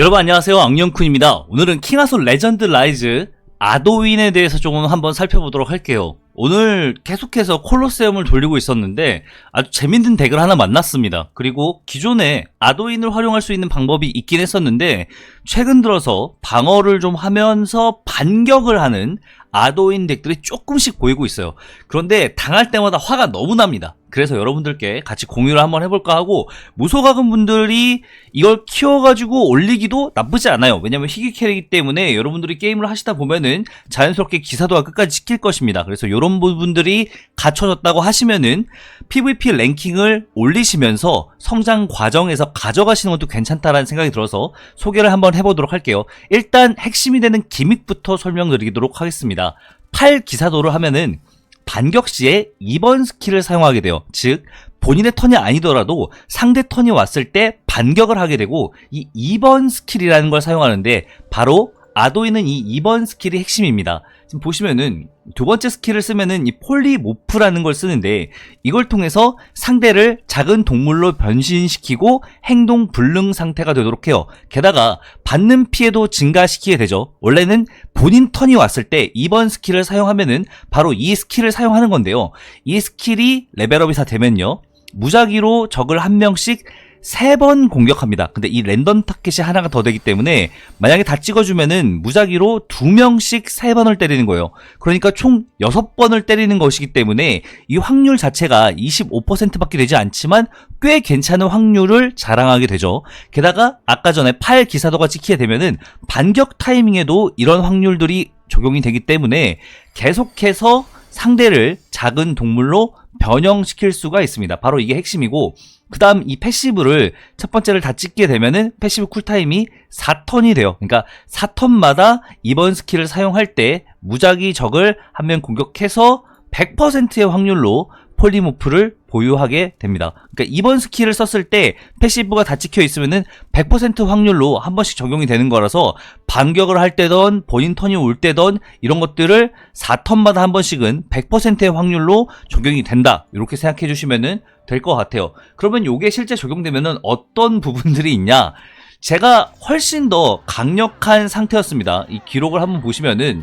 여러분 안녕하세요. 악령쿤입니다. 오늘은 킹하솔 레전드 라이즈 아도윈에 대해서 조금 한번 살펴보도록 할게요. 오늘 계속해서 콜로세움을 돌리고 있었는데 아주 재밌는 덱을 하나 만났습니다. 그리고 기존에 아도윈을 활용할 수 있는 방법이 있긴 했었는데 최근 들어서 방어를 좀 하면서 반격을 하는 아도 인 덱들이 조금씩 보이고 있어요 그런데 당할 때마다 화가 너무 납니다 그래서 여러분들께 같이 공유를 한번 해볼까 하고 무소각은 분들이 이걸 키워가지고 올리기도 나쁘지 않아요. 왜냐면 희귀 캐릭이기 때문에 여러분들이 게임을 하시다 보면은 자연스럽게 기사도가 끝까지 지킬 것입니다. 그래서 이런 부분들이 갖춰졌다고 하시면은 PVP 랭킹을 올리시면서 성장 과정에서 가져가시는 것도 괜찮다라는 생각이 들어서 소개를 한번 해보도록 할게요. 일단 핵심이 되는 기믹부터 설명드리도록 하겠습니다. 8 기사도를 하면은 반격 시에 2번 스킬을 사용하게 돼요. 즉, 본인의 턴이 아니더라도 상대 턴이 왔을 때 반격을 하게 되고 이 2번 스킬이라는 걸 사용하는데 바로 아도이는 이 2번 스킬이 핵심입니다. 지금 보시면은 두 번째 스킬을 쓰면은 이 폴리모프라는 걸 쓰는데 이걸 통해서 상대를 작은 동물로 변신시키고 행동 불능 상태가 되도록 해요. 게다가 받는 피해도 증가시키게 되죠. 원래는 본인 턴이 왔을 때 2번 스킬을 사용하면은 바로 이 스킬을 사용하는 건데요. 이 스킬이 레벨업이 다 되면요. 무작위로 적을 한 명씩 세 번 공격합니다. 근데 이 랜덤 타켓이 하나가 더 되기 때문에 만약에 다 찍어주면은 무작위로 두 명씩 세 번을 때리는 거예요. 그러니까 총 여섯 번을 때리는 것이기 때문에 이 확률 자체가 25%밖에 되지 않지만 꽤 괜찮은 확률을 자랑하게 되죠. 게다가 아까 전에 팔 기사도가 찍히게 되면은 반격 타이밍에도 이런 확률들이 적용이 되기 때문에 계속해서 상대를 작은 동물로 변형시킬 수가 있습니다. 바로 이게 핵심이고 그 다음 이 패시브를 첫 번째를 다 찍게 되면은 패시브 쿨타임이 4턴이 돼요. 그러니까 4턴마다 이번 스킬을 사용할 때 무작위 적을 한 명 공격해서 100%의 확률로 폴리모프를 보유하게 됩니다. 그러니까 이번 스킬을 썼을 때 패시브가 다 찍혀 있으면은 100% 확률로 한 번씩 적용이 되는 거라서 반격을 할 때던 본인 턴이 올 때던 이런 것들을 4턴마다 한 번씩은 100%의 확률로 적용이 된다. 이렇게 생각해 주시면은 될 것 같아요. 그러면 이게 실제 적용되면은 어떤 부분들이 있냐? 제가 훨씬 더 강력한 상태였습니다. 이 기록을 한번 보시면은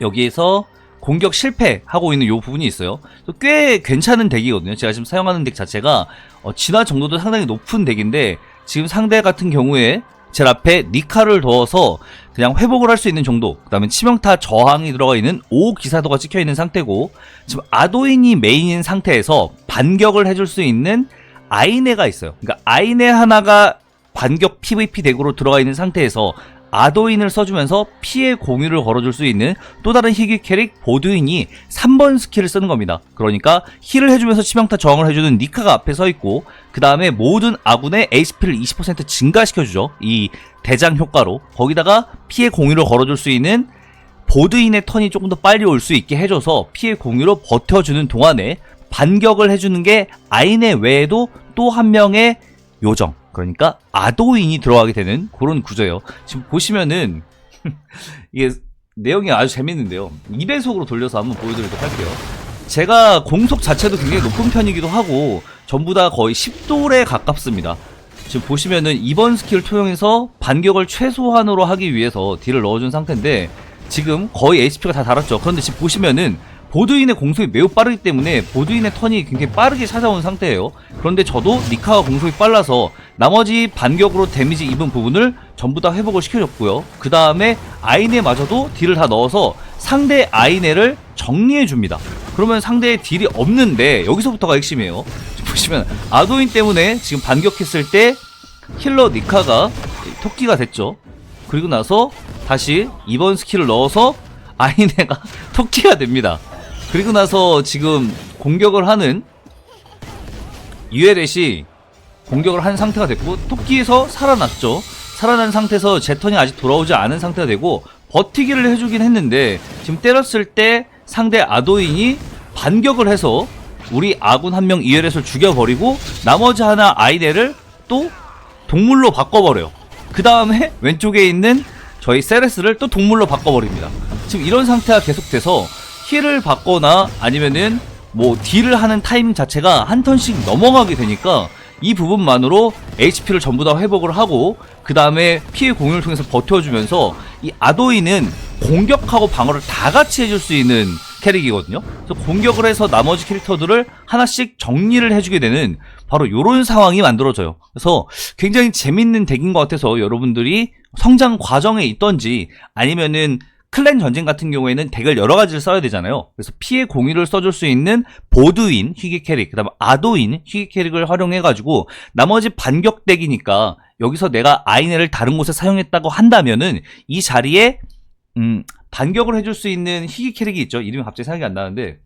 여기에서 공격 실패하고 있는 요 부분이 있어요. 꽤 괜찮은 덱이거든요. 제가 지금 사용하는 덱 자체가 어, 진화 정도도 상당히 높은 덱인데 지금 상대 같은 경우에 제 앞에 니카를 넣어서 그냥 회복을 할 수 있는 정도 그 다음에 치명타 저항이 들어가 있는 5 기사도가 찍혀 있는 상태고 지금 아도인이 메인인 상태에서 반격을 해줄 수 있는 아이네가 있어요 그러니까 아이네 하나가 반격 PVP 덱으로 들어가 있는 상태에서 아도인을 써주면서 피해 공유를 걸어줄 수 있는 또 다른 희귀 캐릭 보드인이 3번 스킬을 쓰는 겁니다. 그러니까 힐을 해주면서 치명타 저항을 해주는 니카가 앞에 서 있고 그 다음에 모든 아군의 HP를 20% 증가시켜주죠. 이 대장 효과로 거기다가 피해 공유를 걸어줄 수 있는 보드인의 턴이 조금 더 빨리 올 수 있게 해줘서 피해 공유로 버텨주는 동안에 반격을 해주는 게 아인의 외에도 또 한 명의 요정 그러니까 아도인이 들어가게 되는 그런 구조예요. 지금 보시면은 이게 내용이 아주 재밌는데요. 2배속으로 돌려서 한번 보여드리도록 할게요. 제가 공속 자체도 굉장히 높은 편이기도 하고 전부 다 거의 10돌에 가깝습니다. 지금 보시면은 이번 스킬을 통해서 반격을 최소한으로 하기 위해서 딜을 넣어준 상태인데 지금 거의 HP가 다 달았죠. 그런데 지금 보시면은 보드인의 공속이 매우 빠르기 때문에 보드인의 턴이 굉장히 빠르게 찾아온 상태예요. 그런데 저도 니카가 공속이 빨라서 나머지 반격으로 데미지 입은 부분을 전부 다 회복을 시켜줬고요. 그 다음에 아이네마저도 딜을 다 넣어서 상대 아이네를 정리해 줍니다. 그러면 상대의 딜이 없는데 여기서부터가 핵심이에요. 보시면 아도인 때문에 지금 반격했을 때 힐러 니카가 토끼가 됐죠. 그리고 나서 다시 이번 스킬을 넣어서 아이네가 토끼가 됩니다. 그리고 나서 지금 공격을 하는 유에렛이 공격을 한 상태가 됐고 토끼에서 살아났죠. 살아난 상태에서 제 턴이 아직 돌아오지 않은 상태가 되고 버티기를 해주긴 했는데 지금 때렸을 때 상대 아도인이 반격을 해서 우리 아군 한 명 이에렛을 죽여버리고 나머지 하나 아이네를 또 동물로 바꿔버려요. 그 다음에 왼쪽에 있는 저희 세레스를 또 동물로 바꿔버립니다. 지금 이런 상태가 계속돼서 힐을 받거나 아니면은 뭐 딜을 하는 타임 자체가 한 턴씩 넘어가게 되니까 이 부분만으로 HP를 전부 다 회복을 하고 그 다음에 피해 공유를 통해서 버텨주면서 이 아도이는 공격하고 방어를 다 같이 해줄 수 있는 캐릭이거든요. 그래서 공격을 해서 나머지 캐릭터들을 하나씩 정리를 해주게 되는 바로 이런 상황이 만들어져요. 그래서 굉장히 재밌는 덱인 것 같아서 여러분들이 성장 과정에 있던지 아니면은 클랜 전쟁 같은 경우에는 덱을 여러 가지를 써야 되잖아요. 그래서 피해 공유를 써줄 수 있는 보드인 희귀 캐릭, 그 다음 아도인 희귀 캐릭을 활용해가지고 나머지 반격 덱이니까 여기서 내가 아이네를 다른 곳에 사용했다고 한다면은 이 자리에 음, 반격을 해줄 수 있는 희귀 캐릭이 있죠. 이름이 갑자기 생각이 안 나는데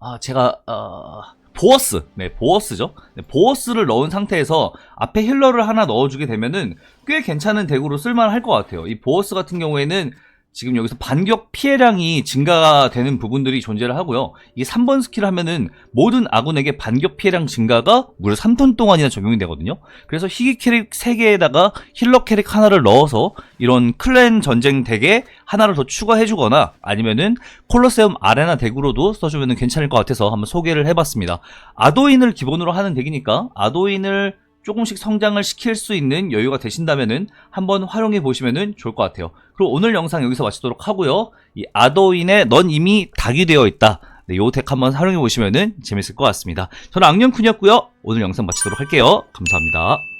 아 제가 어, 보어스, 네 보어스죠. 네, 보어스를 넣은 상태에서 앞에 힐러를 하나 넣어주게 되면은 꽤 괜찮은 덱으로 쓸만할 것 같아요. 이 보어스 같은 경우에는 지금 여기서 반격 피해량이 증가가 되는 부분들이 존재를 하고요. 이 3번 스킬 하면은 모든 아군에게 반격 피해량 증가가 무려 3턴 동안이나 적용이 되거든요. 그래서 희귀 캐릭 3개에다가 힐러 캐릭 하나를 넣어서 이런 클랜 전쟁 덱에 하나를 더 추가해 주거나 아니면은 콜로세움 아레나 덱으로도 써주면 괜찮을 것 같아서 한번 소개를 해봤습니다. 아도인을 기본으로 하는 덱이니까 아도인을 조금씩 성장을 시킬 수 있는 여유가 되신다면은 한번 활용해 보시면은 좋을 것 같아요. 그리고 오늘 영상 여기서 마치도록 하고요. 이 아도인에 넌 이미 닭이 되어 있다. 네, 요덱 한번 활용해 보시면은 재밌을 것 같습니다. 저는 악령쿤이었고요. 오늘 영상 마치도록 할게요. 감사합니다.